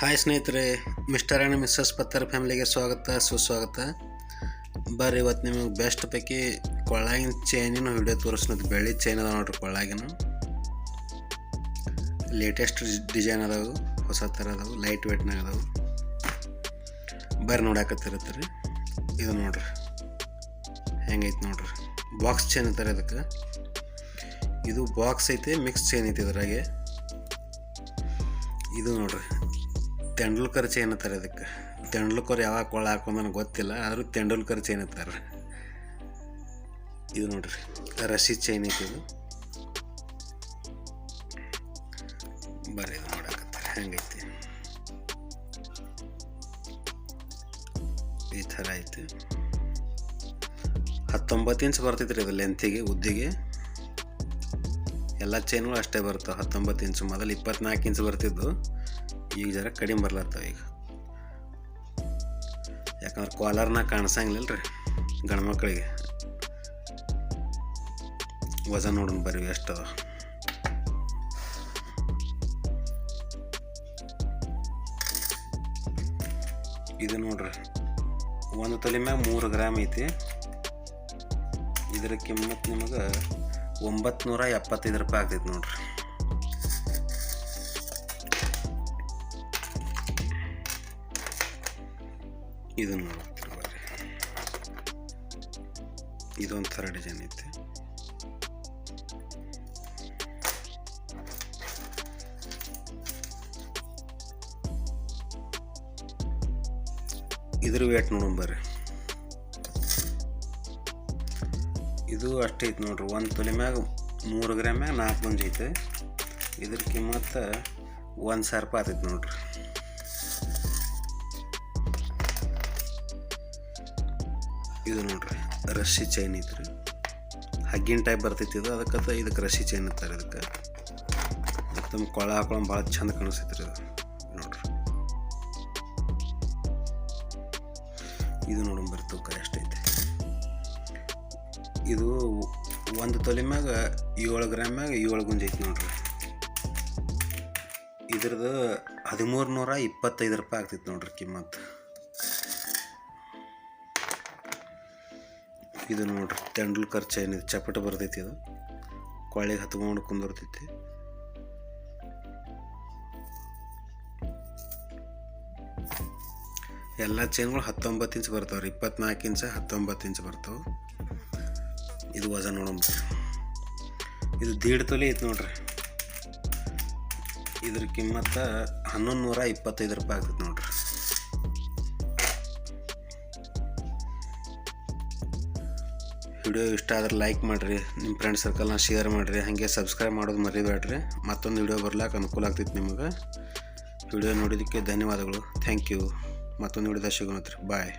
Hi ಸ್ನೇಹಿತರೆ, mister and missus ಪತ್ತರ್ ಫ್ಯಾಮಿಲಿಗೆ ಸ್ವಾಗತ, ಸುಸ್ವಾಗತ. ಬರ್ರಿ ಇವತ್ತು ನಿಮಗೆ ಬೆಸ್ಟ್ ಪೈಕಿ ಕೊಳ್ಳಾಗಿನ ಚೈನಿನ ವಿಡಿಯೋ ತೋರಿಸ್ನದು ಬೆಳ್ಳಿ ಚೈನ್ ಅದಾವೆ ನೋಡ್ರಿ ಕೊಳ್ಳಾಗಿನ ಲೇಟೆಸ್ಟ್ ಡಿಸೈನ್ ಅದಾವು ಹೊಸ ಥರ ಅದಾವು ಲೈಟ್ ವೇಟ್ನಾಗ ಅದಾವು. ಬರ್ರಿ ನೋಡಾಕತ್ತಿರತ್ತೆ ರೀ ಇದು ನೋಡ್ರಿ. ಹೆಂಗೈತೆ ನೋಡ್ರಿ. ಬಾಕ್ಸ್ ಚೈನ್ ಅಂತಾರೆ ಅದಕ್ಕೆ ಇದು ಬಾಕ್ಸ್ ಐತೆ ಮಿಕ್ಸ್ ಚೈನ್ ಐತೆ ಇದ್ರಾಗೆ. ಇದು ನೋಡ್ರಿ. ತೆಂಡೂಲ್ಕರ್ ಚೈನ್ ಅಂತಾರೆ ಅದಕ್ಕೆ ತೆಂಡೂಲ್ಕರ್ ಯಾವಾಗ ಕೊಳ್ಳ ಹಾಕೊಂಡು ನನಗೆ ಗೊತ್ತಿಲ್ಲ, ಆದರೂ ತೆಂಡೂಲ್ಕರ್ ಚೈನ್ ಅಂತಾರೆ ಇದು ನೋಡ್ರಿ, ರಶಿ ಚೈನ್ ಐತಿ ಇದು. ಬರ್ರಿ ಇದು ನೋಡಕತ್ತಾರೆ, ಹೆಂಗೈತಿ? ಈ ಥರ ಐತಿ. ಹತ್ತೊಂಬತ್ತು ಇಂಚ್ ಬರ್ತೈತ್ರಿ ಇದು ಲೆಂತಿಗೆ ಉದ್ದಿಗೆ. ಎಲ್ಲ ಚೈನ್ಗಳು ಅಷ್ಟೇ ಬರ್ತವೆ, ಹತ್ತೊಂಬತ್ತು ಇಂಚು ಮೊದಲು ಇಪ್ಪತ್ನಾಲ್ಕು ಇಂಚ್ ಬರ್ತಿದ್ದು. ಈಗ ಜರ ಕಡಿಮೆ ಬರ್ಲತ್ತವ ಈಗ. ಯಾಕಂದ್ರೆ ಕಾಲರ್ನ ಕಾಣಿಸಂಗಿಲ್ಲ ರೀ ಗಂಡ್ಮಕ್ಳಿಗೆ ವಜನ್ ನೋಡೋಣ ಬರ್ರಿ ಎಷ್ಟದ ಇದು ನೋಡ್ರಿ, ಒಂದು ತಲೆ ಮ್ಯಾಗ ಮೂರು ಗ್ರಾಮ್ ಐತಿ. ಇದರ ಕಿಮ್ಮತ್ತು ನಿಮಗೆ ಒಂಬತ್ತು ನೂರ ಎಪ್ಪತ್ತೈದು ರೂಪಾಯಿ ಆಗ್ತೈತಿ ನೋಡ್ರಿ. ಇದು ನೋಡ್ತೀರಿ ಬರ್ರಿ ಇದೊಂದು ಥರ ಡಿಸೈನ್ ಐತೆ. ಇದ್ರ ವೇಟ್ ನೋಡೋಣ ಬರ್ರಿ. ಇದು ಅಷ್ಟೇ ಐತೆ ನೋಡ್ರಿ. ಒಂದು ತೊಲೆ ಮ್ಯಾಗ ಮೂರು ಗ್ರಾಮ್ ಮ್ಯಾಗ ನಾಲ್ಕು ಮಂಜ್ ಐತೆ. ಇದ್ರ ಕಿಮ್ಮತ್ತ ಒಂದು ಸಾವಿರ ರೂಪಾಯಿ ಆತೈತೆ ನೋಡ್ರಿ. ಇದು ನೋಡ್ರಿ ರಶಿ ಚೈನ್ ಐತ್ರಿ. ಹಗ್ಗಿನ ಟೈಪ್ ಬರ್ತೈತಿ ಇದು, ಅದಕ್ಕೆ ಇದಕ್ಕೆ ರಶಿ ಚೈನ್ ಅಂತಾರೆ ಇದಕ್ಕೆ. ಮತ್ತು ಕೊಳ ಹಾಕೊಳ ಭಾಳ ಚಂದ ಕಾಣಿಸ್ತೈತ್ರಿ ಇದು, ನೋಡ್ರಿ. ಇದು ನೋಡೋಣ ಬರ್ರಿ ತೂಕ ಎಷ್ಟೈತೆ ಇದು ಒಂದು ತೊಲೆ ಮ್ಯಾಗ ಏಳು ಗ್ರಾಮ್ ಮ್ಯಾಗ ಏಳು ಗುಂಜ್ ಐತಿ ನೋಡ್ರಿ. ಇದ್ರದ್ದು ಹದಿಮೂರು ನೂರ ಇಪ್ಪತ್ತೈದು ರೂಪಾಯಿ ಆಗ್ತೈತೆ ನೋಡ್ರಿ ಕಿಮ್ಮತ್ತು ಇದು ನೋಡ್ರಿ ತೆಂಡೂಲ್ಕರ್ ಚೈನ್ ಇದು ಚಪಟ ಬರ್ತೈತಿ ಇದು. ಕೊಳ್ಳಿಗೆ ಹತ್ಕೊಂಡು ಕುಂದಿರ್ತೈತಿ ಎಲ್ಲ ಚೈನ್ಗಳು ಹತ್ತೊಂಬತ್ತು ಇಂಚ್ ಬರ್ತಾವೆ ರೀ ಇಪ್ಪತ್ನಾಲ್ಕು ಇಂಚ ಹತ್ತೊಂಬತ್ತು ಇಂಚ್ ಬರ್ತಾವೆ. ಇದು ವಜನ್ ನೋಡೋಣ ಇದು ದೀಡ್ ತೊಲೆ ಐತೆ ನೋಡ್ರಿ. ಇದ್ರ ಕಿಮ್ಮತ್ತ ಹನ್ನೊಂದು ನೂರ ಇಪ್ಪತ್ತೈದು ರೂಪಾಯಿ ಆಗ್ತೈತೆ ನೋಡ್ರಿ. ವಿಡಿಯೋ ಇಷ್ಟ ಆದ್ರೆ ಲೈಕ್ ಮಾಡಿರಿ ನಿಮ್ಮ ಫ್ರೆಂಡ್ ಸರ್ಕಲ್ನ ಶೇರ್ ಮಾಡಿರಿ, ಹಾಗೆ ಸಬ್ಸ್ಕ್ರೈಬ್ ಮಾಡೋದು ಮರಿಬೇಡ್ರಿ. ಮತ್ತೊಂದು ವಿಡಿಯೋ ಬರ್ಲಾಕ ಅನುಕೂಲ ಆಗ್ತೈತೆ ನಿಮಗೆ. ವಿಡಿಯೋ ನೋಡಿದ್ದಕ್ಕೆ ಧನ್ಯವಾದಗಳು. ಥ್ಯಾಂಕ್ ಯು ಮತ್ತೊಂದು ವಿಡಿಯೋದಾಗ ಸಿಗೋಣ ಬಾಯ್